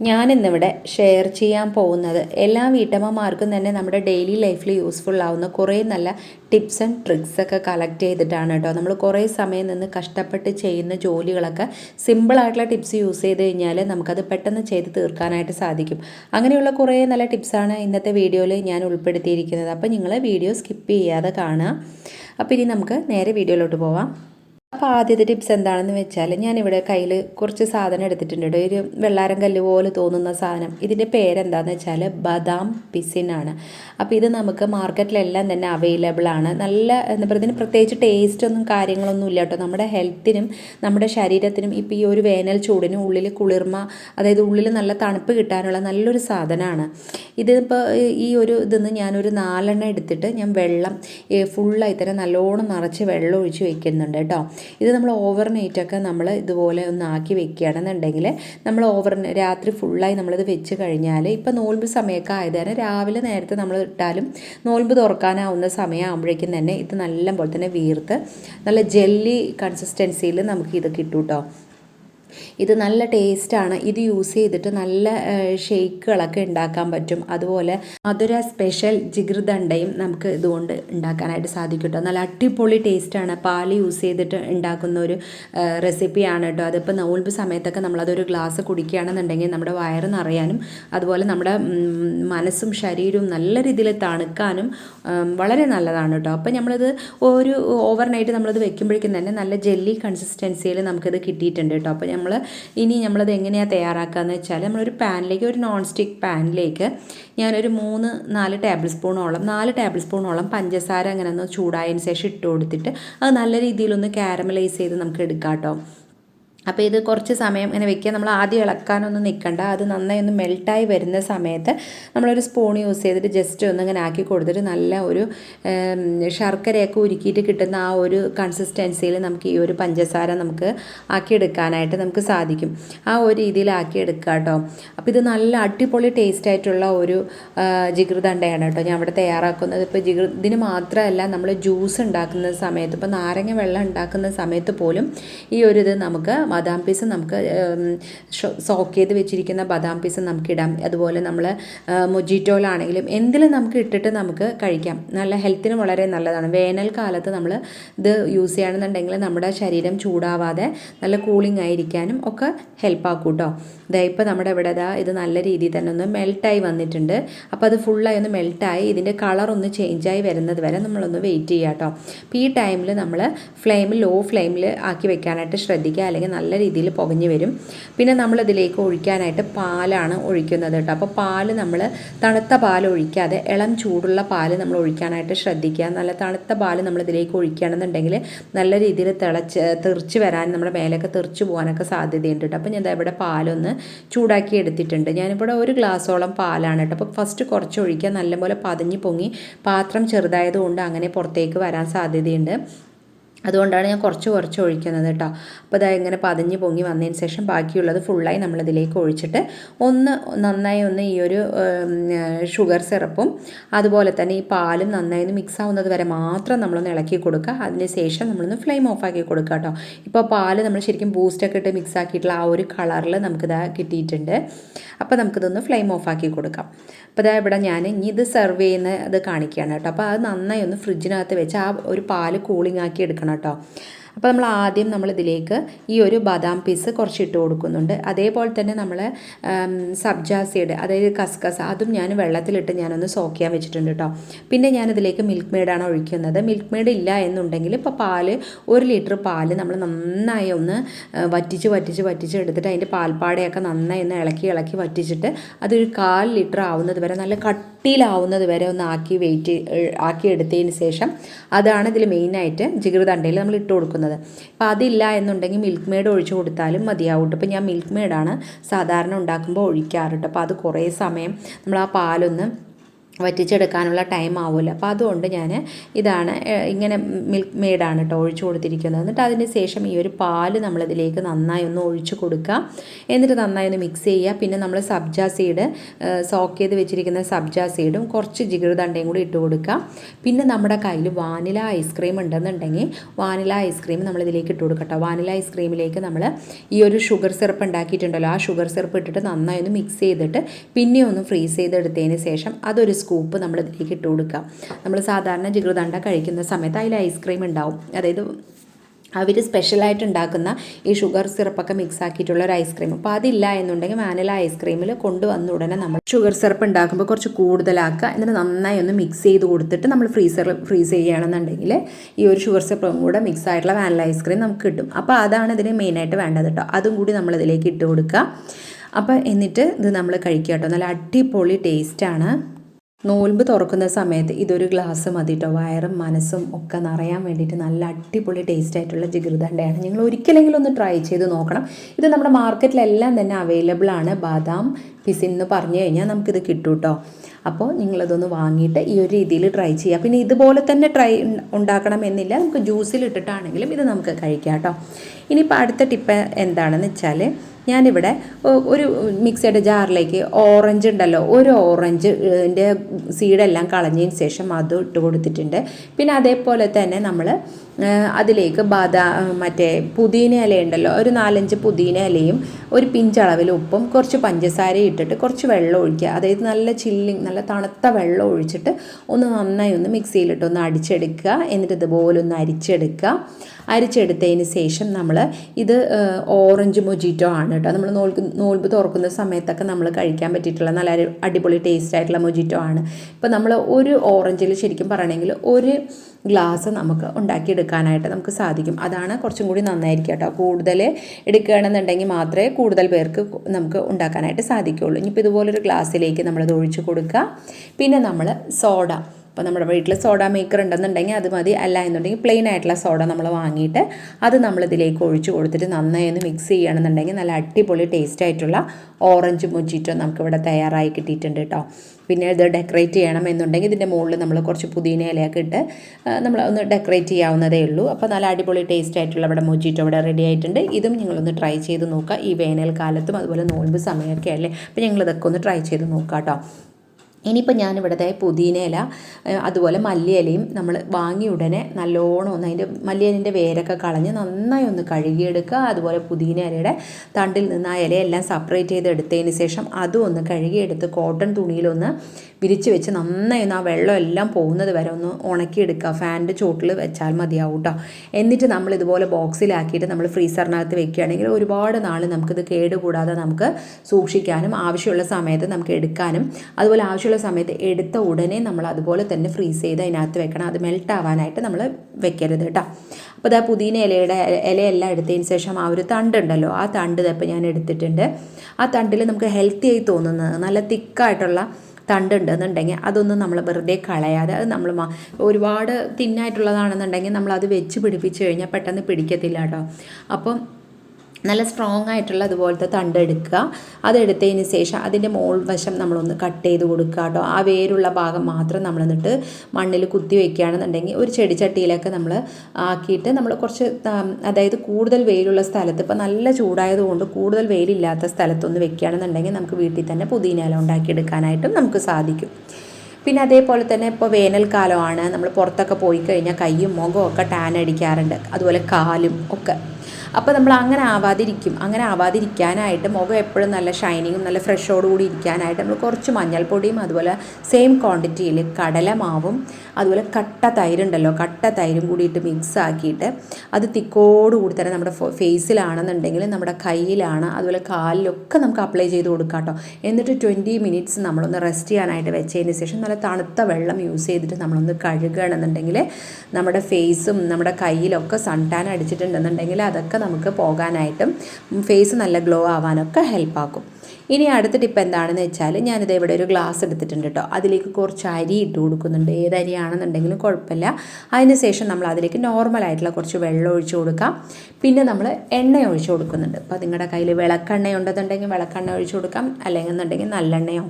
ഞാനിന്നിവിടെ ഷെയർ ചെയ്യാൻ പോകുന്നത് എല്ലാ വീട്ടമ്മമാർക്കും തന്നെ നമ്മുടെ ഡെയിലി ലൈഫിൽ യൂസ്ഫുൾ ആവുന്ന കുറേ നല്ല ടിപ്സ് ആൻഡ് ട്രിക്സ് ഒക്കെ കളക്ട് ചെയ്തിട്ടാണ് കേട്ടോ നമ്മൾ കുറേ സമയം നിന്ന് കഷ്ടപ്പെട്ട് ചെയ്യുന്ന ജോലികളൊക്കെ സിമ്പിളായിട്ടുള്ള ടിപ്സ് യൂസ് ചെയ്ത് കഴിഞ്ഞാൽ നമുക്കത് പെട്ടെന്ന് ചെയ്ത് തീർക്കാനായിട്ട് സാധിക്കും. അങ്ങനെയുള്ള കുറേ നല്ല ടിപ്സാണ് ഇന്നത്തെ വീഡിയോയിൽ ഞാൻ ഉൾപ്പെടുത്തിയിരിക്കുന്നത്. അപ്പോൾ നിങ്ങൾ വീഡിയോ സ്കിപ്പ് ചെയ്യാതെ കാണുക. അപ്പോൾ ഇനി നമുക്ക് നേരെ വീഡിയോയിലോട്ട് പോവാം. അപ്പോൾ ആദ്യത്തെ ടിപ്സ് എന്താണെന്ന് വെച്ചാൽ ഞാനിവിടെ കയ്യിൽ കുറച്ച് സാധനം എടുത്തിട്ടുണ്ട് ഒരു വെള്ളാരം കല്ല് പോലെ തോന്നുന്ന സാധനം. ഇതിന്റെ പേരെന്താണെന്ന് വെച്ചാൽ ബദാം പിസിനാണ് അപ്പോൾ ഇത് നമുക്ക് മാർക്കറ്റിലെല്ലാം തന്നെ അവൈലബിൾ ആണ്. നല്ല എന്താ പറയുക ഇതിന് പ്രത്യേകിച്ച് ടേസ്റ്റൊന്നും കാര്യങ്ങളൊന്നും ഇല്ല കേട്ടോ. നമ്മുടെ ഹെൽത്തിനും നമ്മുടെ ശരീരത്തിനും ഇപ്പോൾ ഈ ഒരു വേനൽ ചൂടിനും ഉള്ളിൽ കുളിർമ അതായത് ഉള്ളിൽ നല്ല തണുപ്പ് കിട്ടാനുള്ള നല്ലൊരു സാധനമാണ്. ഇതിപ്പോൾ ഈ ഒരു ഇതിന്ന് ഞാനൊരു നാലെണ്ണം എടുത്തിട്ട് ഞാൻ വെള്ളം ഫുള്ളായി തന്നെ നല്ലോണം നിറച്ച് വെള്ളം ഒഴിച്ച് വെക്കുന്നുണ്ട് കേട്ടോ. ഇത് നമ്മൾ ഓവർ നൈറ്റൊക്കെ നമ്മൾ ഇതുപോലെ ഒന്ന് ആക്കി വെക്കുകയാണെന്നുണ്ടെങ്കിൽ നമ്മൾ ഓവർ രാത്രി ഫുള്ളായി നമ്മളിത് വെച്ച് കഴിഞ്ഞാൽ ഇപ്പോൾ നോൽമ്പ് സമയമൊക്കെ ആയതുതന്നെ രാവിലെ നേരത്തെ നമ്മൾ ഇട്ടാലും നോൽമ്പ് തുറക്കാനാവുന്ന സമയമാകുമ്പോഴേക്കും തന്നെ ഇത് നല്ല പോലെ തന്നെ വീർത്ത് നല്ല ജെല്ലി കൺസിസ്റ്റൻസിയിൽ നമുക്ക് ഇത് കിട്ടും കേട്ടോ ഇത് നല്ല ടേസ്റ്റാണ് ഇത് യൂസ് ചെയ്തിട്ട് നല്ല ഷേക്കുകളൊക്കെ ഉണ്ടാക്കാൻ പറ്റും. അതുപോലെ മധുര സ്പെഷ്യൽ ജിഗൃദണ്ടയും നമുക്ക് ഇതുകൊണ്ട് ഉണ്ടാക്കാനായിട്ട് സാധിക്കും കേട്ടോ നല്ല അടിപൊളി ടേസ്റ്റാണ് പാൽ യൂസ് ചെയ്തിട്ട് ഉണ്ടാക്കുന്ന ഒരു റെസിപ്പിയാണ് കേട്ടോ അതിപ്പോൾ നോൽമ്പ് സമയത്തൊക്കെ നമ്മളതൊരു ഗ്ലാസ് കുടിക്കുകയാണെന്നുണ്ടെങ്കിൽ നമ്മുടെ വയറ് നിറയാനും അതുപോലെ നമ്മുടെ മനസ്സും ശരീരവും നല്ല രീതിയിൽ തണുക്കാനും വളരെ നല്ലതാണ് കേട്ടോ അപ്പോൾ നമ്മളിത് ഒരു ഓവർ നൈറ്റ് നമ്മളത് വെക്കുമ്പോഴേക്കും തന്നെ നല്ല ജെല്ലി കൺസിസ്റ്റൻസിയിൽ നമുക്കിത് കിട്ടിയിട്ടുണ്ട് കേട്ടോ അപ്പോൾ നമ്മൾ ഇനി നമ്മളത് എങ്ങനെയാണ് തയ്യാറാക്കുകയെന്ന് വെച്ചാൽ നമ്മളൊരു പാനിലേക്ക് ഒരു നോൺ സ്റ്റിക്ക് പാനിലേക്ക് ഞാനൊരു മൂന്ന് നാല് ടേബിൾ സ്പൂണോളം നാല് ടേബിൾ സ്പൂണോളം പഞ്ചസാര അങ്ങനെ ഒന്ന് ചൂടായതിന് ശേഷം ഇട്ട് കൊടുത്തിട്ട് അത് നല്ല രീതിയിലൊന്ന് കാരമലൈസ് ചെയ്ത് നമുക്ക് എടുക്കാം കേട്ടോ അപ്പോൾ ഇത് കുറച്ച് സമയം ഇങ്ങനെ വെക്കുക. നമ്മൾ ആദ്യം ഇളക്കാനൊന്നും നിൽക്കണ്ട. അത് നന്നായി ഒന്ന് മെൽട്ടായി വരുന്ന സമയത്ത് നമ്മളൊരു സ്പൂൺ യൂസ് ചെയ്തിട്ട് ജസ്റ്റ് ഒന്ന് ഇങ്ങനെ ആക്കി കൊടുത്തിട്ട് നല്ല ഒരു ശർക്കരയൊക്കെ ഉരുക്കിയിട്ട് കിട്ടുന്ന ആ ഒരു കൺസിസ്റ്റൻസിയിൽ നമുക്ക് ഈ ഒരു പഞ്ചസാര നമുക്ക് ആക്കിയെടുക്കാനായിട്ട് നമുക്ക് സാധിക്കും. ആ ഒരു രീതിയിൽ ആക്കിയെടുക്കുക കേട്ടോ. അപ്പോൾ ഇത് നല്ല അടിപൊളി ടേസ്റ്റ് ആയിട്ടുള്ള ഒരു ജിഗൃതണ്ടയാണ് കേട്ടോ. ഞാൻ അവിടെ തയ്യാറാക്കുന്നത്. ഇപ്പോൾ ജിഗൃ ഇതിന് മാത്രമല്ല നമ്മൾ ജ്യൂസ് ഉണ്ടാക്കുന്ന സമയത്ത് ഇപ്പോൾ നാരങ്ങ വെള്ളം ഉണ്ടാക്കുന്ന സമയത്ത് പോലും ഈ ഒരു ഇത് നമുക്ക് ബദാം പീസ് നമുക്ക് സോക്ക് ചെയ്ത് വെച്ചിരിക്കുന്ന ബദാം പീസ് നമുക്ക് ഇടാം അതുപോലെ നമ്മൾ മൊജിറ്റോയിലാണെങ്കിലും എന്തിലും നമുക്ക് ഇട്ടിട്ട് നമുക്ക് കഴിക്കാം. നല്ല ഹെൽത്തിന് വളരെ നല്ലതാണ്. വേനൽക്കാലത്ത് നമ്മൾ ഇത് യൂസ് ചെയ്യുകയാണെന്നുണ്ടെങ്കിൽ നമ്മുടെ ശരീരം ചൂടാവാതെ നല്ല കൂളിംഗ് ആയിരിക്കാനും ഒക്കെ ഹെൽപ്പാക്കും കേട്ടോ ഇതാ ഇപ്പോൾ നമ്മുടെ ഇവിടെ ഇതാ ഇത് നല്ല രീതിയിൽ തന്നെ ഒന്ന് മെൽട്ടായി വന്നിട്ടുണ്ട്. അപ്പോൾ അത് ഫുള്ളായി ഒന്ന് മെൽട്ടായി ഇതിന്റെ കളർ ഒന്ന് ചേഞ്ചായി വരുന്നത് വരെ നമ്മളൊന്ന് വെയിറ്റ് ചെയ്യുക കേട്ടോ അപ്പോൾ ഈ ടൈമിൽ നമ്മൾ ഫ്ലെയിം ലോ ഫ്ലെയിമിൽ ആക്കി വെക്കാനായിട്ട് ശ്രദ്ധിക്കുക. അല്ലെങ്കിൽ നല്ല രീതിയിൽ പുകഞ്ഞു വരും. പിന്നെ നമ്മളിതിലേക്ക് ഒഴിക്കാനായിട്ട് പാലാണ് ഒഴിക്കുന്നത് കേട്ടോ. അപ്പോൾ പാൽ നമ്മൾ തണുത്ത പാൽ ഒഴിക്കാതെ ഇളം ചൂടുള്ള പാൽ നമ്മൾ ഒഴിക്കാനായിട്ട് ശ്രദ്ധിക്കുക. നല്ല തണുത്ത പാൽ നമ്മൾ ഇതിലേക്ക് ഒഴിക്കുകയാണെന്നുണ്ടെങ്കിൽ നല്ല രീതിയിൽ തിളച്ച് തെറിച്ച് വരാൻ നമ്മുടെ മേലൊക്കെ തെറിച്ച് പോകാനൊക്കെ സാധ്യതയുണ്ട് കേട്ടോ. അപ്പോൾ ഞാൻ ഇവിടെ പാലൊന്ന് ചൂടാക്കി എടുത്തിട്ടുണ്ട്. ഞാനിവിടെ ഒരു ഗ്ലാസ്സോളം പാലാണ് കേട്ടോ. അപ്പോൾ ഫസ്റ്റ് കുറച്ച് ഒഴിക്കുക. നല്ലപോലെ പതിഞ്ഞ് പൊങ്ങി പാത്രം ചെറുതായതുകൊണ്ട് അങ്ങനെ പുറത്തേക്ക് വരാൻ സാധ്യതയുണ്ട്. അതുകൊണ്ടാണ് ഞാൻ കുറച്ച് കുറച്ച് ഒഴിക്കുന്നത് കേട്ടോ. അപ്പോൾ അതായത് ഇങ്ങനെ പതിഞ്ഞ് പൊങ്ങി വന്നതിന് ശേഷം ബാക്കിയുള്ളത് ഫുള്ളായി നമ്മളിതിലേക്ക് ഒഴിച്ചിട്ട് ഒന്ന് നന്നായി ഒന്ന് ഈ ഒരു ഷുഗർ സിറപ്പും അതുപോലെ തന്നെ ഈ പാലും നന്നായി ഒന്ന് മിക്സ് ആവുന്നത് വരെ മാത്രം നമ്മളൊന്ന് ഇളക്കി കൊടുക്കുക. അതിന് ശേഷം നമ്മളൊന്ന് ഫ്ലെയിം ഓഫ് ആക്കി കൊടുക്കുക കേട്ടോ. ഇപ്പോൾ പാൽ നമ്മൾ ശരിക്കും ബൂസ്റ്റൊക്കെ ഇട്ട് മിക്സ് ആക്കിയിട്ടുള്ള ആ ഒരു കളറിൽ നമുക്കിതാ കിട്ടിയിട്ടുണ്ട്. അപ്പോൾ നമുക്കിതൊന്ന് ഫ്ലെയിം ഓഫ് ആക്കി കൊടുക്കാം. അപ്പോൾ ഇതാ ഇവിടെ ഞാൻ ഇനി ഇത് സെർവ് ചെയ്യുന്ന ഇത് കാണിക്കുകയാണ് കേട്ടോ. അപ്പോൾ അത് നന്നായി ഒന്ന് ഫ്രിഡ്ജിനകത്ത് വെച്ച് ആ ഒരു പാൽ കൂളിംഗ് ആക്കി എടുക്കണം. കേട്ടോ അപ്പോൾ നമ്മൾ ആദ്യം നമ്മൾ ഇതിലേക്ക് ഈ ഒരു ബദാം പീസ് കുറച്ച് ഇട്ട് കൊടുക്കുന്നുണ്ട്. അതേപോലെ തന്നെ നമ്മൾ സബ്ജാ സീഡ് അതായത് കസ്കസ് അതും ഞാൻ വെള്ളത്തിലിട്ട് ഞാനൊന്ന് സോക്ക് ചെയ്യാൻ വെച്ചിട്ടുണ്ട് കേട്ടോ പിന്നെ ഞാനിതിലേക്ക് മിൽക്ക് മെയ്ഡാണ് ഒഴിക്കുന്നത്. മിൽക്ക് മെയ്ഡ് ഇല്ല എന്നുണ്ടെങ്കിൽ ഇപ്പോൾ പാൽ ഒരു ലിറ്റർ പാൽ നമ്മൾ നന്നായി ഒന്ന് വറ്റിച്ച് വറ്റിച്ച് വറ്റിച്ച് എടുത്തിട്ട് അതിന്റെ പാൽപ്പാടയൊക്കെ നന്നായി ഒന്ന് ഇളക്കി ഇളക്കി വറ്റിച്ചിട്ട് അതൊരു കാൽ ലിറ്റർ ആവുന്നത് വരെ നല്ല കട്ടിയിലാവുന്നത് വരെ ഒന്ന് ആക്കി വെയിറ്റ് ആക്കി എടുത്തതിന് ശേഷം അതാണ് ഇതിൽ മെയിനായിട്ട് ജിഗൃദണ്ടയിൽ നമ്മൾ ഇട്ട് കൊടുക്കുന്നത്. അപ്പോൾ അതില്ല എന്നുണ്ടെങ്കിൽ മിൽക്ക് മെയ്ഡ് ഒഴിച്ചു കൊടുത്താലും മതിയാവും കേട്ടോ ഞാൻ മിൽക്ക് മെയ്ഡാണ് സാധാരണ ഉണ്ടാക്കുമ്പോൾ ഒഴിക്കാറുണ്ട് അപ്പോൾ അത് കുറേ സമയം നമ്മൾ ആ പാലൊന്ന് വറ്റിച്ചെടുക്കാനുള്ള ടൈം ആവില്ല അപ്പോൾ അതുകൊണ്ട് ഞാൻ ഇതാണ് ഇങ്ങനെ മിൽക്ക് മെയ്ഡാണ് കേട്ടോ ഒഴിച്ചു കൊടുത്തിരിക്കുന്നത്. എന്നിട്ട് അതിന് ശേഷം ഈ ഒരു പാൽ നമ്മളിതിലേക്ക് നന്നായി ഒന്ന് ഒഴിച്ചു കൊടുക്കുക. എന്നിട്ട് നന്നായി ഒന്ന് മിക്സ് ചെയ്യുക. പിന്നെ നമ്മൾ സബ്ജ സീഡ് സോക്ക് ചെയ്ത് വെച്ചിരിക്കുന്ന സബ്ജ സീഡും കുറച്ച് ജിഗിറുതണ്ടയും കൂടി ഇട്ട് കൊടുക്കുക. പിന്നെ നമ്മുടെ കയ്യിൽ വാനില ഐസ്ക്രീം ഉണ്ടെന്നുണ്ടെങ്കിൽ വാനില ഐസ്ക്രീം നമ്മളിതിലേക്ക് ഇട്ട് കൊടുക്കട്ടോ വാനില ഐസ്ക്രീമിലേക്ക് നമ്മൾ ഈ ഒരു ഷുഗർ സിറപ്പ് ഉണ്ടാക്കിയിട്ടുണ്ടല്ലോ. ആ ഷുഗർ സിറപ്പ് ഇട്ടിട്ട് നന്നായി ഒന്ന് മിക്സ് ചെയ്തിട്ട് പിന്നെ ഒന്ന് ഫ്രീസ് ചെയ്തെടുത്തതിന് ശേഷം അതൊരു സ്കൂപ്പ് നമ്മൾ ഇതിലേക്ക് ഇട്ട് കൊടുക്കുക. നമ്മൾ സാധാരണ ജിഗ്രുദണ്ട കഴിക്കുന്ന സമയത്ത് അതിൽ ഐസ്ക്രീം ഉണ്ടാവും. അതായത് അവർ സ്പെഷ്യലായിട്ട് ഉണ്ടാക്കുന്ന ഈ ഷുഗർ സിറപ്പൊക്കെ മിക്സ് ആക്കിയിട്ടുള്ള ഒരു ഐസ്ക്രീം അപ്പോൾ അതില്ല എന്നുണ്ടെങ്കിൽ വാനില ഐസ്ക്രീമിൽ കൊണ്ടുവന്ന ഉടനെ നമ്മൾ ഷുഗർ സിറപ്പ് ഉണ്ടാക്കുമ്പോൾ കുറച്ച് കൂടുതലാക്കുക. എന്നിട്ട് നന്നായി ഒന്ന് മിക്സ് ചെയ്ത് കൊടുത്തിട്ട് നമ്മൾ ഫ്രീസറിൽ ഫ്രീസ് ചെയ്യുകയാണെന്നുണ്ടെങ്കിൽ ഈ ഒരു ഷുഗർ സിറപ്പും കൂടെ മിക്സ് ആയിട്ടുള്ള വാനില ഐസ്ക്രീം നമുക്ക് കിട്ടും. അപ്പോൾ അതാണ് ഇതിന് മെയിനായിട്ട് വേണ്ടത് കേട്ടോ. അതും കൂടി നമ്മൾ ഇതിലേക്ക് ഇട്ട് കൊടുക്കുക. അപ്പോൾ എന്നിട്ട് ഇത് നമ്മൾ കഴിക്കുക കേട്ടോ. നല്ല അടിപൊളി ടേസ്റ്റാണ് നോൽമ്പ് തുറക്കുന്ന സമയത്ത് ഇതൊരു ഗ്ലാസ് മതി കേട്ടോ വയറും മനസ്സും ഒക്കെ നിറയാൻ വേണ്ടിയിട്ട് നല്ല അടിപൊളി ടേസ്റ്റ് ആയിട്ടുള്ള ജിഗൃദണ്ടയാണ് നിങ്ങൾ ഒരിക്കലെങ്കിലും ഒന്ന് ട്രൈ ചെയ്ത് നോക്കണം. ഇത് നമ്മുടെ മാർക്കറ്റിലെല്ലാം തന്നെ അവൈലബിൾ ആണ്. ബാദാം പിസിൻ എന്ന് പറഞ്ഞു കഴിഞ്ഞാൽ നമുക്കിത് കിട്ടും കേട്ടോ അപ്പോൾ നിങ്ങളതൊന്ന് വാങ്ങിയിട്ട് ഈ ഒരു രീതിയിൽ ട്രൈ ചെയ്യുക. പിന്നെ ഇതുപോലെ തന്നെ ട്രൈ ഉണ്ടാക്കണമെന്നില്ല നമുക്ക് ജ്യൂസിൽ ഇട്ടിട്ടാണെങ്കിലും ഇത് നമുക്ക് കഴിക്കാം കേട്ടോ ഇനിയിപ്പോൾ അടുത്ത ടിപ്പ് എന്താണെന്ന് വെച്ചാൽ ഞാനിവിടെ ഒരു മിക്സിയുടെ ജാറിലേക്ക് ഓറഞ്ച് ഉണ്ടല്ലോ ഒരു ഓറഞ്ച് സീഡെല്ലാം കളഞ്ഞതിന് ശേഷം അത് ഇട്ട് കൊടുത്തിട്ടുണ്ട്. പിന്നെ അതേപോലെ തന്നെ നമ്മൾ അതിലേക്ക് ബാദാ മറ്റേ പുതിന ഇല ഉണ്ടല്ലോ ഒരു നാലഞ്ച് പുതിന ഇലയും ഒരു പിഞ്ചളവിൽ ഉപ്പും കുറച്ച് പഞ്ചസാരയും ഇട്ടിട്ട് കുറച്ച് വെള്ളം ഒഴിക്കുക. അതായത് നല്ല ചില്ലിങ് നല്ല തണുത്ത വെള്ളം ഒഴിച്ചിട്ട് ഒന്ന് നന്നായി ഒന്ന് മിക്സിയിലിട്ട് ഒന്ന് അടിച്ചെടുക്കുക. എന്നിട്ട് ഇതുപോലെ ഒന്ന് അരിച്ചെടുക്കുക. അരിച്ചെടുത്തതിന് ശേഷം നമ്മൾ ഇത് ഓറഞ്ച് മൊജിറ്റോ ആണ് കേട്ടോ. നമ്മൾ നോൽക്ക് നോൽമ്പ് തുറക്കുന്ന സമയത്തൊക്കെ നമ്മൾ കഴിക്കാൻ പറ്റിയിട്ടുള്ള നല്ല അടിപൊളി ടേസ്റ്റ് ആയിട്ടുള്ള മൊജിറ്റോ ആണ്. ഇപ്പോൾ നമ്മൾ ഒരു ഓറഞ്ചിൽ ശരിക്കും പറയണമെങ്കിൽ ഒരു ഗ്ലാസ് നമുക്ക് ഉണ്ടാക്കിയെടുക്കാനായിട്ട് നമുക്ക് സാധിക്കും. അതാണ് കുറച്ചും കൂടി നന്നായിരിക്കും കേട്ടോ. കൂടുതൽ എടുക്കുകയാണെന്നുണ്ടെങ്കിൽ മാത്രമേ കൂടുതൽ പേർക്ക് നമുക്ക് ഉണ്ടാക്കാനായിട്ട് സാധിക്കുകയുള്ളൂ. ഇനിയിപ്പോൾ ഇതുപോലൊരു ഗ്ലാസ്സിലേക്ക് നമ്മളത് ഒഴിച്ചു കൊടുക്കുക. പിന്നെ നമ്മൾ സോഡ. അപ്പോൾ നമ്മുടെ വീട്ടിൽ സോഡ മേക്കർ ഉണ്ടെന്നുണ്ടെങ്കിൽ അത് മതി. അല്ല എന്നുണ്ടെങ്കിൽ പ്ലെയിൻ ആയിട്ടുള്ള സോഡ നമ്മൾ വാങ്ങിയിട്ട് അത് നമ്മൾ ഇതിലേക്ക് ഒഴിച്ച് കൊടുത്തിട്ട് നന്നായി ഒന്ന് മിക്സ് ചെയ്യുകയാണെന്നുണ്ടെങ്കിൽ നല്ല അടിപൊളി ടേസ്റ്റ് ആയിട്ടുള്ള ഓറഞ്ച് മുജിറ്റോ നമുക്കിവിടെ തയ്യാറായി കിട്ടിയിട്ടുണ്ട് കേട്ടോ പിന്നെ ഇത് ഡെക്കറേറ്റ് ചെയ്യണം എന്നുണ്ടെങ്കിൽ ഇതിന്റെ മുകളിൽ നമ്മൾ കുറച്ച് പുതിന ഇലയൊക്കെ ഇട്ട് നമ്മൾ ഒന്ന് ഡെക്കറേറ്റ് ചെയ്യാവുന്നതേ ഉള്ളൂ. അപ്പോൾ നല്ല അടിപൊളി ടേസ്റ്റ് ആയിട്ടുള്ള ഇവിടെ മൊജിറ്റോ ഇവിടെ റെഡി ആയിട്ടുണ്ട്. ഇതും നിങ്ങളൊന്ന് ട്രൈ ചെയ്ത് നോക്കുക. ഈ വേനൽക്കാലത്തും അതുപോലെ നോൻപ് സമയമൊക്കെ അല്ലേ? അപ്പോൾ ഞങ്ങളിതൊക്കെ ഒന്ന് ട്രൈ ചെയ്ത് നോക്കാം കേട്ടോ ഇനിയിപ്പോൾ ഞാനിവിടുത്തെ പുതിനയില ഏഹ് അതുപോലെ മല്ലിയിലയും നമ്മൾ വാങ്ങി ഉടനെ നല്ലോണം ഒന്ന് അതിന്റെ മല്ലിയിലിന്റെ വേരൊക്കെ കളഞ്ഞ് നന്നായി ഒന്ന് കഴുകിയെടുക്കുക. അതുപോലെ പുതിന ഇലയുടെ തണ്ടിൽ നിന്ന് ആ ഇലയെല്ലാം സെപ്പറേറ്റ് ചെയ്ത് എടുത്തതിന് ശേഷം അതും ഒന്ന് കഴുകിയെടുത്ത് കോട്ടൺ തുണിയിലൊന്ന് വിരിച്ച് വെച്ച് നന്നായി ആ വെള്ളം എല്ലാം പോകുന്നത് വരെ ഒന്ന് ഉണക്കിയെടുക്കുക. ഫാനിന്റെ ചോട്ടിൽ വെച്ചാൽ മതിയാവും കേട്ടോ എന്നിട്ട് നമ്മൾ ഇതുപോലെ ബോക്സിലാക്കിയിട്ട് നമ്മൾ ഫ്രീസറിനകത്ത് വെക്കുകയാണെങ്കിൽ ഒരുപാട് നാൾ നമുക്കിത് കേടുകൂടാതെ നമുക്ക് സൂക്ഷിക്കാനും ആവശ്യമുള്ള സമയത്ത് നമുക്ക് എടുക്കാനും അതുപോലെ ആവശ്യമുള്ള സമയത്ത് എടുത്ത ഉടനെ നമ്മൾ അതുപോലെ തന്നെ ഫ്രീസ് ചെയ്ത് അതിനകത്ത് വെക്കണം. അത് മെൽറ്റ് ആവാനായിട്ട് നമ്മൾ വെക്കരുത് കേട്ടോ അപ്പോൾ ഇതാ പുതിന ഇലയുടെ ഇലയെല്ലാം എടുത്തതിന് ശേഷം ആ ഒരു തണ്ടുണ്ടല്ലോ ആ തണ്ട് ഇതപ്പോൾ ഞാൻ എടുത്തിട്ടുണ്ട്. ആ തണ്ടിൽ നമുക്ക് ഹെൽത്തി ആയി തോന്നുന്നത് നല്ല തിക്കായിട്ടുള്ള തണ്ടുണ്ടെന്നുണ്ടെങ്കിൽ അതൊന്നും നമ്മൾ വെറുതെ കളയാതെ അത് നമ്മൾ ഒരുപാട് തിന്നായിട്ടുള്ളതാണെന്നുണ്ടെങ്കിൽ നമ്മൾ അത് വെച്ച് പിടിപ്പിച്ച് കഴിഞ്ഞാൽ പെട്ടെന്ന് പിടിക്കത്തില്ല കേട്ടോ. അപ്പം നല്ല സ്ട്രോങ് ആയിട്ടുള്ള അതുപോലത്തെ തണ്ട് എടുക്കുക. അതെടുത്തതിന് ശേഷം അതിന്റെ മോൾ വശം നമ്മളൊന്ന് കട്ട് ചെയ്ത് കൊടുക്കുക കേട്ടോ. ആ വേരുള്ള ഭാഗം മാത്രം നമ്മൾ എന്നിട്ട് മണ്ണിൽ കുത്തി വയ്ക്കുകയാണെന്നുണ്ടെങ്കിൽ ഒരു ചെടിച്ചട്ടിയിലൊക്കെ നമ്മൾ ആക്കിയിട്ട് നമ്മൾ കുറച്ച് അതായത് കൂടുതൽ വെയിലുള്ള സ്ഥലത്ത് ഇപ്പോൾ നല്ല ചൂടായതുകൊണ്ട് കൂടുതൽ വെയിലില്ലാത്ത സ്ഥലത്തൊന്ന് വെക്കുകയാണെന്നുണ്ടെങ്കിൽ നമുക്ക് വീട്ടിൽ തന്നെ പുതിന ഇല ഉണ്ടാക്കിയെടുക്കാനായിട്ടും നമുക്ക് സാധിക്കും. പിന്നെ അതേപോലെ തന്നെ ഇപ്പോൾ വേനൽക്കാലമാണ്. നമ്മൾ പുറത്തൊക്കെ പോയി കഴിഞ്ഞാൽ കൈയും മുഖവും ഒക്കെ ടാൻ അടിക്കാറുണ്ട്. അതുപോലെ കാലും ഒക്കെ. അപ്പോൾ നമ്മൾ അങ്ങനെ ആവാതിരിക്കും. അങ്ങനെ ആവാതിരിക്കാനായിട്ട് മുഖം എപ്പോഴും നല്ല ഷൈനിങ്ങും നല്ല ഫ്രഷോടുകൂടി ഇരിക്കാനായിട്ട് നമ്മൾ കുറച്ച് മഞ്ഞൾപ്പൊടിയും അതുപോലെ സെയിം ക്വാണ്ടിറ്റിയിൽ കടലമാവും അതുപോലെ കട്ട തൈരുണ്ടല്ലോ കട്ട തൈരും കൂടിയിട്ട് മിക്സ് ആക്കിയിട്ട് അത് തിക്കോടുകൂടി തന്നെ നമ്മുടെ ഫേസിലാണെന്നുണ്ടെങ്കിൽ നമ്മുടെ കയ്യിലാണ് അതുപോലെ കാലിലൊക്കെ നമുക്ക് അപ്ലൈ ചെയ്ത് കൊടുക്കാം കേട്ടോ എന്നിട്ട് ട്വന്റി മിനിറ്റ്സ് നമ്മളൊന്ന് റെസ്റ്റ് ചെയ്യാനായിട്ട് വെച്ചതിന് ശേഷം നല്ല തണുത്ത വെള്ളം യൂസ് ചെയ്തിട്ട് നമ്മളൊന്ന് കഴുകുകയാണെന്നുണ്ടെങ്കിൽ നമ്മുടെ ഫേസും നമ്മുടെ കയ്യിലൊക്കെ സൺടാൻ അടിച്ചിട്ടുണ്ടെന്നുണ്ടെങ്കിൽ അതൊക്കെ നമുക്ക് പോകാനായിട്ടും ഫേസ് നല്ല ഗ്ലോ ആവാനൊക്കെ ഹെൽപ്പാക്കും ഇനി അടുത്ത ടിപ്പ് എന്താണെന്ന് വെച്ചാൽ ഞാനിത് ഇവിടെ ഒരു ഗ്ലാസ് എടുത്തിട്ടുണ്ട് കേട്ടോ അതിലേക്ക് കുറച്ച് അരി ഇട്ട് കൊടുക്കുന്നുണ്ട്. ഏത് അരിയാണെന്നുണ്ടെങ്കിലും കുഴപ്പമില്ല. അതിനുശേഷം നമ്മൾ അതിലേക്ക് നോർമലായിട്ടുള്ള കുറച്ച് വെള്ളം ഒഴിച്ചു കൊടുക്കാം. പിന്നെ നമ്മൾ എണ്ണ ഒഴിച്ച് കൊടുക്കുന്നുണ്ട്. അപ്പോൾ നിങ്ങളുടെ കയ്യിൽ വിളക്കെണ്ണ ഉണ്ടെന്നുണ്ടെങ്കിൽ വിളക്കെണ്ണ ഒഴിച്ചു കൊടുക്കാം. അല്ലെങ്കിൽ എന്നുണ്ടെങ്കിൽ നല്ലെണ്ണയോ?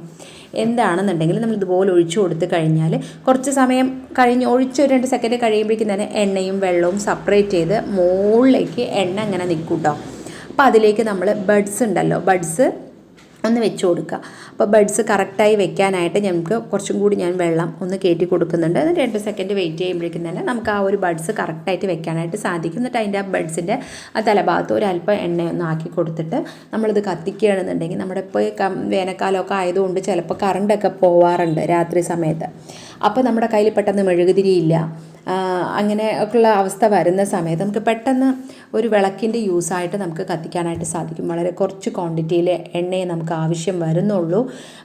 എന്താണെന്നുണ്ടെങ്കിൽ നമ്മൾ ഇതുപോലെ ഒഴിച്ചു കൊടുത്തു കഴിഞ്ഞാൽ കുറച്ച് സമയം കഴിഞ്ഞ് ഒഴിച്ച് ഒരു രണ്ട് സെക്കൻഡ് കഴിയുമ്പോഴേക്കും തന്നെ എണ്ണയും വെള്ളവും സെപ്പറേറ്റ് ചെയ്ത് മുകളിലേക്ക് എണ്ണ അങ്ങനെ നിൽക്കും കേട്ടോ അപ്പോൾ അതിലേക്ക് നമ്മൾ ബഡ്സ് ഉണ്ടല്ലോ ബഡ്സ് ഒന്ന് വെച്ച് കൊടുക്കുക. അപ്പോൾ ബഡ്സ് കറക്റ്റായി വെക്കാനായിട്ട് ഞങ്ങൾക്ക് കുറച്ചും കൂടി ഞാൻ വെള്ളം ഒന്ന് കയറ്റി കൊടുക്കുന്നുണ്ട്. അത് രണ്ട് സെക്കൻഡ് വെയിറ്റ് ചെയ്യുമ്പോഴേക്കും തന്നെ നമുക്ക് ആ ഒരു ബഡ്സ് കറക്റ്റായിട്ട് വെക്കാനായിട്ട് സാധിക്കും. എന്നിട്ട് അതിന്റെ ആ ബഡ്സിന്റെ ആ തലഭാഗത്ത് ഒരല്പം എണ്ണയൊന്ന് ആക്കി കൊടുത്തിട്ട് നമ്മളിത് കത്തിക്കുകയാണെന്നുണ്ടെങ്കിൽ നമ്മുടെ ഇപ്പോൾ വേനൽക്കാലമൊക്കെ ആയതുകൊണ്ട് ചിലപ്പോൾ കറണ്ടൊക്കെ പോവാറുണ്ട് രാത്രി സമയത്ത്. അപ്പോൾ നമ്മുടെ കയ്യിൽ പെട്ടെന്ന് മെഴുകുതിരിയില്ല അങ്ങനെ അങ്ങനെയൊക്കെയുള്ള അവസ്ഥ വരുന്ന സമയത്ത് നമുക്ക് പെട്ടെന്ന് ഒരു വിളക്കിന്റെ യൂസായിട്ട് നമുക്ക് കത്തിക്കാനായിട്ട് സാധിക്കും. വളരെ കുറച്ച് ക്വാണ്ടിറ്റിയിൽ എണ്ണയെ നമുക്ക് ആവശ്യം വരുന്നുള്ളൂ.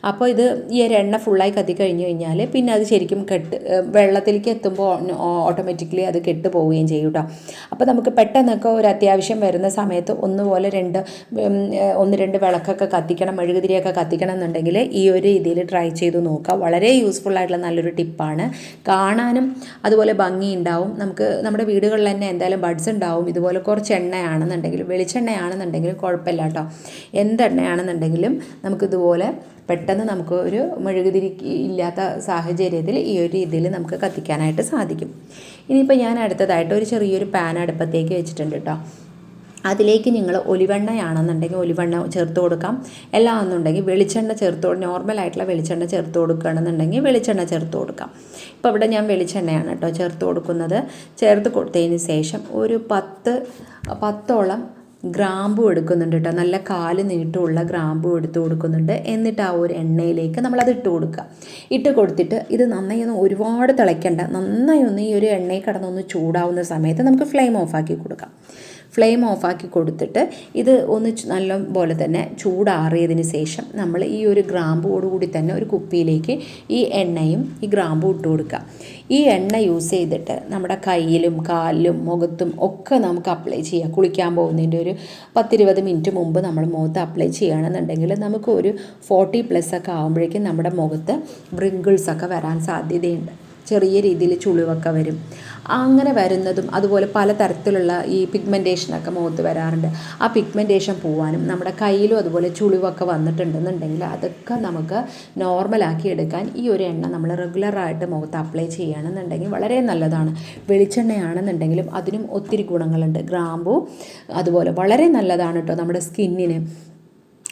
അപ്പോൾ ഇത് ഈ ഒരു എണ്ണ ഫുള്ളായി കത്തിക്കഴിഞ്ഞ് കഴിഞ്ഞാൽ പിന്നെ അത് ശരിക്കും കെട്ട് വെള്ളത്തിലേക്ക് എത്തുമ്പോൾ ഓട്ടോമാറ്റിക്കലി അത് കെട്ട് പോവുകയും ചെയ്യും കേട്ടോ അപ്പോൾ നമുക്ക് പെട്ടെന്നൊക്കെ ഒരു അത്യാവശ്യം വരുന്ന സമയത്ത് ഒന്നുപോലെ രണ്ട് ഒന്ന് രണ്ട് വിളക്കൊക്കെ കത്തിക്കണം മെഴുകുതിരിയൊക്കെ കത്തിക്കണം എന്നുണ്ടെങ്കിൽ ഈ ഒരു രീതിയിൽ ട്രൈ ചെയ്ത് നോക്കുക വളരെ യൂസ്ഫുൾ ആയിട്ടുള്ള നല്ലൊരു ടിപ്പാണ്. കാണാനും അതുപോലെ ഭംഗി ഉണ്ടാവും നമുക്ക് നമ്മുടെ വീടുകളിൽ തന്നെ എന്തായാലും ബഡ്സ് ഉണ്ടാവും. ഇതുപോലെ കുറച്ച് എണ്ണയാണെന്നുണ്ടെങ്കിലും വെളിച്ചെണ്ണയാണെന്നുണ്ടെങ്കിലും കുഴപ്പമില്ല കേട്ടോ എന്തെണ്ണയാണെന്നുണ്ടെങ്കിലും നമുക്കിതുപോലെ പെട്ടെന്ന് നമുക്ക് ഒരു മെഴുകുതിരി ഇല്ലാത്ത സാഹചര്യത്തിൽ ഈ ഒരു രീതിയിൽ നമുക്ക് കത്തിക്കാനായിട്ട് സാധിക്കും. ഇനിയിപ്പോൾ ഞാൻ അടുത്തതായിട്ട് ഒരു ചെറിയൊരു പാൻ അടുപ്പത്തേക്ക് വെച്ചിട്ടുണ്ട് കേട്ടോ. അതിലേക്ക് നിങ്ങൾ ഒലിവെണ്ണയാണെന്നുണ്ടെങ്കിൽ ഒലിവെണ്ണ ചേർത്ത് കൊടുക്കാം. എല്ലാം എന്നുണ്ടെങ്കിൽ വെളിച്ചെണ്ണ ചേർത്ത് നോർമലായിട്ടുള്ള വെളിച്ചെണ്ണ ചേർത്ത് കൊടുക്കുകയാണെന്നുണ്ടെങ്കിൽ വെളിച്ചെണ്ണ ചേർത്ത് കൊടുക്കാം. ഇപ്പോൾ ഇവിടെ ഞാൻ വെളിച്ചെണ്ണയാണ് കേട്ടോ ചേർത്ത് കൊടുക്കുന്നത്. ചേർത്ത് കൊടുത്തതിന് ശേഷം ഒരു പത്ത് പത്തോളം ഗ്രാമ്പു എടുക്കുന്നുണ്ട് കേട്ടോ. നല്ല കാൽ നീട്ടമുള്ള ഗ്രാമ്പു എടുത്ത് കൊടുക്കുന്നുണ്ട്. എന്നിട്ട് ആ ഒരു എണ്ണയിലേക്ക് നമ്മളത് ഇട്ട് കൊടുക്കുക. ഇട്ട് കൊടുത്തിട്ട് ഇത് നന്നായി ഒന്ന് ഒരുപാട് തിളയ്ക്കേണ്ട. നന്നായി ഒന്ന് ഈ ഒരു എണ്ണയിൽ കിടന്നൊന്ന് ചൂടാവുന്ന സമയത്ത് നമുക്ക് ഫ്ലെയിം ഓഫാക്കി കൊടുക്കാം. ഫ്ലെയിം ഓഫാക്കി കൊടുത്തിട്ട് ഇത് ഒന്ന് നല്ല പോലെ തന്നെ ചൂടാറിയതിന് ശേഷം നമ്മൾ ഈ ഒരു ഗ്രാമ്പോടുകൂടി തന്നെ ഒരു കുപ്പിയിലേക്ക് ഈ എണ്ണയും ഈ ഗ്രാമ്പും ഇട്ട് കൊടുക്കുക. ഈ എണ്ണ യൂസ് ചെയ്തിട്ട് നമ്മുടെ കയ്യിലും കാലിലും മുഖത്തും ഒക്കെ നമുക്ക് അപ്ലൈ ചെയ്യാം. കുളിക്കാൻ പോകുന്നതിന്റെ ഒരു പത്തിരുപത് മിനിറ്റ് മുമ്പ് നമ്മൾ മുഖത്ത് അപ്ലൈ ചെയ്യുകയാണെന്നുണ്ടെങ്കിൽ നമുക്ക് ഒരു ഫോർട്ടി പ്ലസ് ഒക്കെ ആകുമ്പോഴേക്കും നമ്മുടെ മുഖത്ത് ബ്രിങ്കിൾസ് ഒക്കെ വരാൻ സാധ്യതയുണ്ട്. ചെറിയ രീതിയിൽ ചുളിവൊക്കെ വരും. അങ്ങനെ വരുന്നതും അതുപോലെ പല തരത്തിലുള്ള ഈ പിഗ്മെന്റേഷനൊക്കെ മുഖത്ത് വരാറുണ്ട്. ആ പിഗ്മെന്റേഷൻ പോവാനും നമ്മുടെ കയ്യിലും അതുപോലെ ചുളിവൊക്കെ വന്നിട്ടുണ്ടെന്നുണ്ടെങ്കിൽ അതൊക്കെ നമുക്ക് നോർമലാക്കി എടുക്കാൻ ഈ ഒരു എണ്ണ നമ്മൾ റെഗുലറായിട്ട് മുഖത്ത് അപ്ലൈ ചെയ്യുകയാണെന്നുണ്ടെങ്കിൽ വളരെ നല്ലതാണ്. വെളിച്ചെണ്ണയാണെന്നുണ്ടെങ്കിലും അതിനും ഒത്തിരി ഗുണങ്ങളുണ്ട്. ഗ്രാമ്പു അതുപോലെ വളരെ നല്ലതാണ് കേട്ടോ നമ്മുടെ സ്കിന്നിന്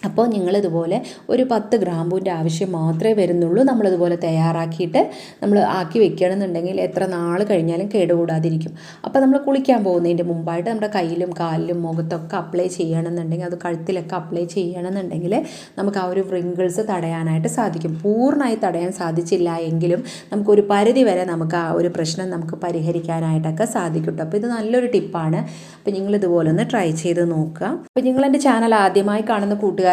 അപ്പോൾ നിങ്ങളിതുപോലെ ഒരു പത്ത് ഗ്രാമ്പൂന്റെ ആവശ്യം മാത്രമേ വരുന്നുള്ളൂ. നമ്മളിതുപോലെ തയ്യാറാക്കിയിട്ട് നമ്മൾ ആക്കി വെക്കുകയാണെന്നുണ്ടെങ്കിൽ എത്ര നാൾ കഴിഞ്ഞാലും കേടുകൂടാതിരിക്കും. അപ്പോൾ നമ്മൾ കുളിക്കാൻ പോകുന്നതിന്റെ മുമ്പായിട്ട് നമ്മുടെ കയ്യിലും കാലിലും മുഖത്തൊക്കെ അപ്ലൈ ചെയ്യണമെന്നുണ്ടെങ്കിൽ അത് കഴുത്തിലൊക്കെ അപ്ലൈ ചെയ്യണമെന്നുണ്ടെങ്കിൽ നമുക്ക് ആ ഒരു വ്രിങ്കിൾസ് തടയാനായിട്ട് സാധിക്കും. പൂർണമായി തടയാൻ സാധിച്ചില്ല എങ്കിലും നമുക്കൊരു പരിധി വരെ നമുക്ക് ആ ഒരു പ്രശ്നം നമുക്ക് പരിഹരിക്കാനായിട്ടൊക്കെ സാധിക്കും അപ്പോൾ ഇത് നല്ലൊരു ടിപ്പാണ്. അപ്പോൾ നിങ്ങൾ ഇതുപോലെ ഒന്ന് ട്രൈ ചെയ്ത് നോക്കുക. അപ്പോൾ നിങ്ങളെന്റെ ചാനൽ ആദ്യമായി കാണുന്ന കൂട്ടുകാർ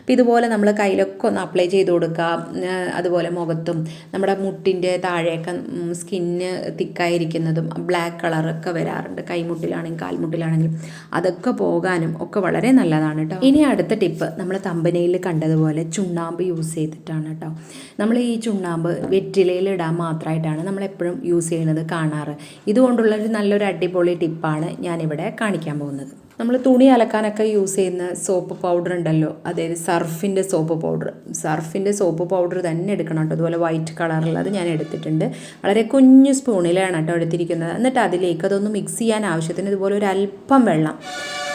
അപ്പോൾ ഇതുപോലെ നമ്മൾ കയ്യിലൊക്കെ ഒന്ന് അപ്ലൈ ചെയ്ത് കൊടുക്കുക അതുപോലെ മുഖത്തും നമ്മുടെ മുട്ടിന്റെ താഴെയൊക്കെ സ്കിന്ന് തിക്കായിരിക്കുന്നതും ബ്ലാക്ക് കളറൊക്കെ വരാറുണ്ട് കൈമുട്ടിലാണെങ്കിലും കാൽമുട്ടിലാണെങ്കിലും. അതൊക്കെ പോകാനും ഒക്കെ വളരെ നല്ലതാണ് കേട്ടോ ഇനി അടുത്ത ടിപ്പ് നമ്മൾ തമ്പനയിൽ കണ്ടതുപോലെ ചുണ്ണാമ്പ് യൂസ് ചെയ്തിട്ടാണ് കേട്ടോ നമ്മൾ ഈ ചുണ്ണാമ്പ് വെറ്റിലയിൽ ഇടാൻ മാത്രമായിട്ടാണ് നമ്മൾ എപ്പോഴും യൂസ് ചെയ്യുന്നത് കാണാറ്. ഇതുകൊണ്ടുള്ളൊരു നല്ലൊരു അടിപൊളി ടിപ്പാണ് ഞാനിവിടെ കാണിക്കാൻ പോകുന്നത്. നമ്മൾ തുണി അലക്കാനൊക്കെ യൂസ് ചെയ്യുന്ന സോപ്പ് പൗഡർ ഉണ്ടല്ലോ. അതായത് സർഫിന്റെ സോപ്പ് പൗഡർ സർഫിന്റെ സോപ്പ് പൗഡർ തന്നെ എടുക്കണം കേട്ടോ. അതുപോലെ വൈറ്റ് കളറുള്ളത് ഞാൻ എടുത്തിട്ടുണ്ട്. വളരെ കുഞ്ഞു സ്പൂണിലാണ് കേട്ടോ എടുത്തിരിക്കുന്നത്. എന്നിട്ട് അതിലേക്ക് അതൊന്ന് മിക്സ് ചെയ്യാൻ ആവശ്യത്തിന് ഇതുപോലെ ഒരു അല്പം വെള്ളം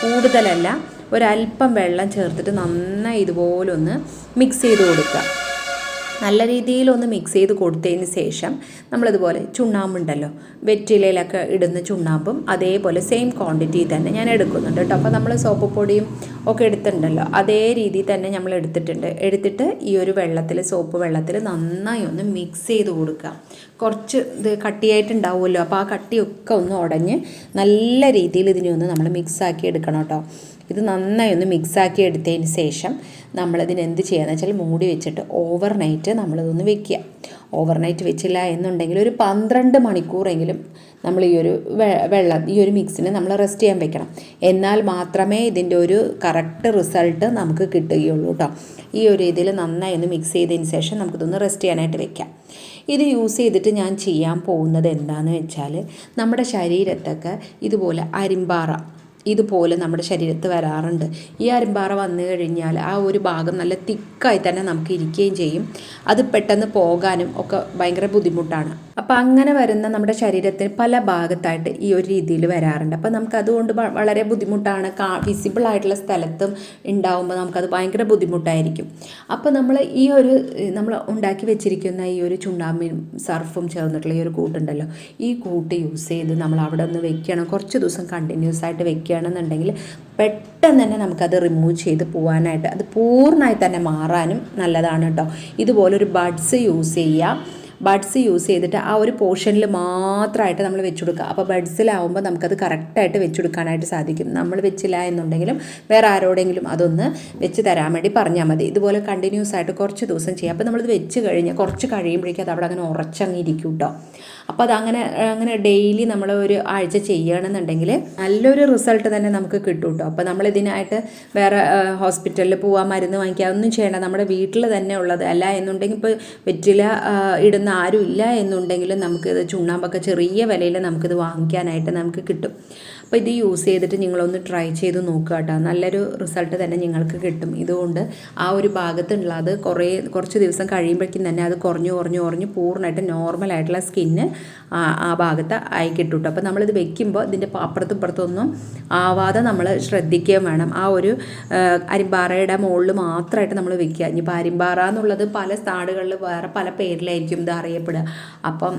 കൂടുതലല്ല ഒരല്പം വെള്ളം ചേർത്തിട്ട് നന്നായി ഇതുപോലെ ഒന്ന് മിക്സ് ചെയ്ത് കൊടുക്കുക. നല്ല രീതിയിൽ ഒന്ന് മിക്സ് ചെയ്ത് കൊടുത്തതിന് ശേഷം നമ്മളിതുപോലെ ചുണ്ണാമ്പുണ്ടല്ലോ. വെറ്റിലയിലൊക്കെ ഇടുന്ന ചുണ്ണാമ്പും അതേപോലെ സെയിം ക്വാണ്ടിറ്റി തന്നെ ഞാൻ എടുക്കുന്നുണ്ട് കേട്ടോ. അപ്പോൾ നമ്മൾ സോപ്പ് പൊടിയും ഒക്കെ എടുത്തിട്ടുണ്ടല്ലോ. അതേ രീതിയിൽ തന്നെ നമ്മൾ എടുത്തിട്ടുണ്ട്. എടുത്തിട്ട് ഈ ഒരു വെള്ളത്തിൽ സോപ്പ് വെള്ളത്തിൽ നന്നായി ഒന്ന് മിക്സ് ചെയ്ത് കൊടുക്കുക. കുറച്ച് ഇത് കട്ടിയായിട്ടുണ്ടാവുമല്ലോ. അപ്പോൾ ആ കട്ടിയൊക്കെ ഒന്ന് ഉടഞ്ഞ് നല്ല രീതിയിൽ ഇതിനെ ഒന്ന് നമ്മൾ മിക്സാക്കി എടുക്കണം കേട്ടോ. ഇത് നന്നായി ഒന്ന് മിക്സാക്കി എടുത്തതിന് ശേഷം നമ്മളതിന് എന്ത് ചെയ്യുകയെന്ന് വെച്ചാൽ മൂടി വെച്ചിട്ട് ഓവർ നൈറ്റ് നമ്മളിതൊന്ന് വെക്കുക. ഓവർ നൈറ്റ് വെച്ചില്ല എന്നുണ്ടെങ്കിൽ ഒരു പന്ത്രണ്ട് മണിക്കൂറെങ്കിലും നമ്മൾ ഈ ഒരു വെള്ളം ഈ ഒരു മിക്സിനെ നമ്മൾ റെസ്റ്റ് ചെയ്യാൻ വെക്കണം. എന്നാൽ മാത്രമേ ഇതിന്റെ ഒരു കറക്റ്റ് റിസൾട്ട് നമുക്ക് കിട്ടുകയുള്ളൂ കേട്ടോ ഈ ഒരു ഇതിൽ നന്നായി ഒന്ന് മിക്സ് ചെയ്തതിന് ശേഷം നമുക്കിതൊന്ന് റെസ്റ്റ് ചെയ്യാനായിട്ട് വെക്കാം. ഇത് യൂസ് ചെയ്തിട്ട് ഞാൻ ചെയ്യാൻ പോകുന്നത് എന്താണെന്ന് വെച്ചാൽ നമ്മുടെ ശരീരത്തൊക്കെ ഇതുപോലെ അരിമ്പാറ ഇതുപോലെ നമ്മുടെ ശരീരത്ത് വരാറുണ്ട്. ഈ അരുമ്പാറ വന്നു കഴിഞ്ഞാൽ ആ ഒരു ഭാഗം നല്ല തിക്കായി തന്നെ നമുക്ക് ഇരിക്കുകയും ചെയ്യും. അത് പെട്ടെന്ന് പോകാനും ഒക്കെ ഭയങ്കര ബുദ്ധിമുട്ടാണ്. അപ്പം അങ്ങനെ വരുന്ന നമ്മുടെ ശരീരത്തിന് പല ഭാഗത്തായിട്ട് ഈ ഒരു രീതിയിൽ വരാറുണ്ട്. അപ്പം നമുക്ക് അതുകൊണ്ട് വളരെ ബുദ്ധിമുട്ടാണ്. കാ വിസിബിൾ ആയിട്ടുള്ള സ്ഥലത്തും ഉണ്ടാവുമ്പോൾ നമുക്കത് ഭയങ്കര ബുദ്ധിമുട്ടായിരിക്കും. അപ്പോൾ നമ്മൾ ഈ ഒരു നമ്മൾ ഉണ്ടാക്കി വെച്ചിരിക്കുന്ന ഈ ഒരു ചുണ്ണാമ്പിനും സർഫും ചേർന്നിട്ടുള്ള ഈ ഒരു കൂട്ടുണ്ടല്ലോ. ഈ കൂട്ട് യൂസ് ചെയ്ത് നമ്മൾ അവിടെ ഒന്ന് വെക്കണം. കുറച്ച് ദിവസം കണ്ടിന്യൂസ് ആയിട്ട് വെക്കുകയാണെന്നുണ്ടെങ്കിൽ പെട്ടെന്ന് തന്നെ നമുക്കത് റിമൂവ് ചെയ്ത് പോകാനായിട്ട് അത് പൂർണമായി തന്നെ മാറാനും നല്ലതാണ് കേട്ടോ. ഇതുപോലൊരു ബഡ്സ് യൂസ് ചെയ്യുക ബഡ്സ് യൂസ് ചെയ്തിട്ട് ആ ഒരു പോർഷനിൽ മാത്രമായിട്ട് നമ്മൾ വെച്ച് കൊടുക്കുക അപ്പോൾ ബഡ്സിലാവുമ്പോൾ നമുക്കത് കറക്റ്റായിട്ട് വെച്ച് കൊടുക്കാനായിട്ട് സാധിക്കും. നമ്മൾ വെച്ചില്ല എന്നുണ്ടെങ്കിലും വേറെ ആരോടെങ്കിലും അതൊന്ന് വെച്ച് തരാൻ വേണ്ടി പറഞ്ഞാൽ മതി. ഇതുപോലെ കണ്ടിന്യൂസ് ആയിട്ട് കുറച്ച് ദിവസം ചെയ്യാം. അപ്പോൾ നമ്മളിത് വെച്ച് കഴിഞ്ഞാൽ കുറച്ച് കഴിയുമ്പോഴേക്കും അത് അവിടെ അങ്ങനെ ഉറച്ചങ്ങിരിക്കും കേട്ടോ അപ്പോൾ അതങ്ങനെ അങ്ങനെ ഡെയിലി നമ്മൾ ഒരു ആഴ്ച ചെയ്യുകയാണെന്നുണ്ടെങ്കിൽ നല്ലൊരു റിസൾട്ട് തന്നെ നമുക്ക് കിട്ടും കേട്ടോ അപ്പോൾ നമ്മൾ ഇതിനായിട്ട് വേറെ ഹോസ്പിറ്റലിൽ പോവാൻ മരുന്ന് വാങ്ങിക്കുക ഒന്നും ചെയ്യേണ്ട. നമ്മുടെ വീട്ടിൽ തന്നെ ഉള്ളത്. അല്ല എന്നുണ്ടെങ്കിൽ ഇപ്പോൾ വെറ്റില ആ, ഇടുന്ന ആരും ഇല്ല എന്നുണ്ടെങ്കിൽ നമുക്കിത് ചുണ്ണാമ്പൊക്കെ ചെറിയ വിലയിൽ നമുക്കിത് വാങ്ങിക്കാനായിട്ട് നമുക്ക് കിട്ടും. അപ്പോൾ ഇത് യൂസ് ചെയ്തിട്ട് നിങ്ങളൊന്ന് ട്രൈ ചെയ്ത് നോക്കുക കേട്ടോ. നല്ലൊരു റിസൾട്ട് തന്നെ നിങ്ങൾക്ക് കിട്ടും. ഇതുകൊണ്ട് ആ ഒരു ഭാഗത്തുള്ള അത് കുറേ കുറച്ച് ദിവസം കഴിയുമ്പോഴേക്കും തന്നെ അത് കുറഞ്ഞു കുറഞ്ഞു കുറഞ്ഞ് പൂർണമായിട്ട് നോർമലായിട്ടുള്ള സ്കിന്ന് ആ ഭാഗത്ത് ആയി കിട്ടും കേട്ടോ. അപ്പോൾ നമ്മളിത് വെക്കുമ്പോൾ ഇതിന്റെ അപ്പുറത്തും ഇപ്പുറത്തൊന്നും ആവാതെ നമ്മൾ ശ്രദ്ധിക്കുകയും വേണം. ആ ഒരു അരിമ്പാറയുടെ മുകളിൽ മാത്രമായിട്ട് നമ്മൾ വെക്കുക. ഇനിയിപ്പോൾ അരിമ്പാറ എന്നുള്ളത് പല നാടുകളിൽ വേറെ പല പേരിലായിരിക്കും ഇത് അറിയപ്പെടുക. അപ്പം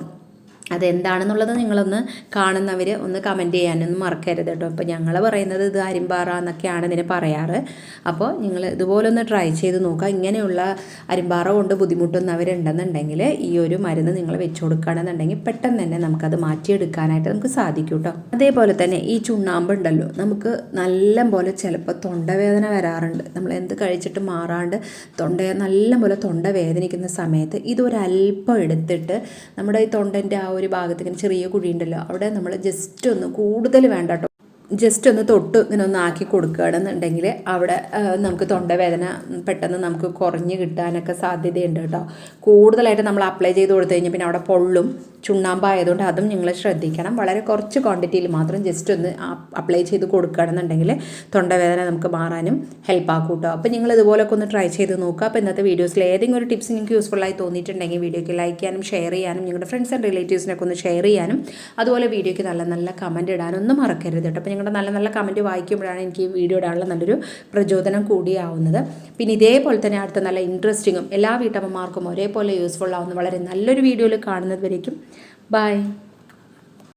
അതെന്താണെന്നുള്ളത് നിങ്ങളൊന്ന് കാണുന്നവർ ഒന്ന് കമന്റ് ചെയ്യാനൊന്നും മറക്കരുത് കേട്ടോ. അപ്പോൾ ഞങ്ങൾ പറയുന്നത് ഇത് അരിമ്പാറ എന്നൊക്കെയാണ് ഇതിനെ പറയാറ്. അപ്പോൾ നിങ്ങൾ ഇതുപോലെ ഒന്ന് ട്രൈ ചെയ്ത് നോക്കുക. ഇങ്ങനെയുള്ള അരിമ്പാറ കൊണ്ട് ബുദ്ധിമുട്ടുന്നവരുണ്ടെന്നുണ്ടെങ്കിൽ ഈ ഒരു മരുന്ന് നിങ്ങൾ വെച്ച് കൊടുക്കുകയാണെന്നുണ്ടെങ്കിൽ പെട്ടെന്ന് തന്നെ നമുക്കത് മാറ്റിയെടുക്കാനായിട്ട് നമുക്ക് സാധിക്കും കേട്ടോ. അതേപോലെ തന്നെ ഈ ചുണ്ണാമ്പ് ഉണ്ടല്ലോ നമുക്ക് നല്ല പോലെ ചിലപ്പോൾ തൊണ്ടവേദന വരാറുണ്ട്. നമ്മൾ എന്ത് കഴിച്ചിട്ട് മാറാണ്ട് തൊണ്ട നല്ല പോലെ തൊണ്ട വേദനിക്കുന്ന സമയത്ത് ഇതൊരല്പം എടുത്തിട്ട് നമ്മുടെ ഈ തൊണ്ടന്റെ ആ ഒരു ഭാഗത്ത് ഇങ്ങനെ ചെറിയ കുഴിയുണ്ടല്ലോ അവിടെ നമ്മൾ ജസ്റ്റ് ഒന്ന് കൂടുതൽ വേണ്ട കേട്ടോ ജസ്റ്റ് ഒന്ന് തൊട്ട് ഇങ്ങനെ ഒന്ന് ആക്കി കൊടുക്കുകയാണെന്നുണ്ടെങ്കിൽ അവിടെ നമുക്ക് തൊണ്ടവേദന പെട്ടെന്ന് നമുക്ക് കുറഞ്ഞ് കിട്ടാനൊക്കെ സാധ്യതയുണ്ട് കേട്ടോ. കൂടുതലായിട്ട് നമ്മൾ അപ്ലൈ ചെയ്ത് കൊടുത്തു കഴിഞ്ഞാൽ പിന്നെ അവിടെ പൊള്ളും. ചുണ്ണാമ്പായതുകൊണ്ട് അതും നിങ്ങൾ ശ്രദ്ധിക്കണം. വളരെ കുറച്ച് ക്വാണ്ടിറ്റിയിൽ മാത്രം ജസ്റ്റ് ഒന്ന് അപ്ലൈ ചെയ്ത് കൊടുക്കുകയാണെന്നുണ്ടെങ്കിൽ തൊണ്ടവേദന നമുക്ക് മാറാനും ഹെൽപ്പ് ആക്കും കേട്ടോ അപ്പോൾ നിങ്ങൾ ഇതുപോലൊക്കെ ഒന്ന് ട്രൈ ചെയ്ത് നോക്കുക. അപ്പോൾ ഇന്നത്തെ വീഡിയോസിൽ ഏതെങ്കിലും ഒരു ടിപ്സ് നിങ്ങൾക്ക് യൂസ്ഫുൾ ആയി തോന്നിയിട്ടുണ്ടെങ്കിൽ വീഡിയോയ്ക്ക് ലൈക്ക് ചെയ്യാനും ഷെയർ ചെയ്യാനും നിങ്ങളുടെ ഫ്രണ്ട്സ് ആൻഡ് റിലേറ്റീവ്സിനൊക്കെ ഒന്ന് ഷെയർ ചെയ്യാനും അതുപോലെ വീഡിയോയ്ക്ക് നല്ല നല്ല കമന്റ് ഇടാനൊന്നും മറക്കരുത് കേട്ടോ അപ്പോൾ നിങ്ങളുടെ നല്ല നല്ല കമന്റ് വായിക്കുമ്പോഴാണ് എനിക്ക് ഈ വീഡിയോ ഇടാനുള്ള നല്ലൊരു പ്രചോദനം കൂടിയാവുന്നത്. പിന്നെ ഇതേപോലെ തന്നെ അടുത്ത നല്ല ഇൻട്രസ്റ്റിങ്ങും എല്ലാ വീട്ടമ്മമാർക്കും ഒരേപോലെ യൂസ്ഫുൾ ആവുന്ന വളരെ നല്ലൊരു വീഡിയോയിൽ കാണുന്നത് വരേക്കും Bye.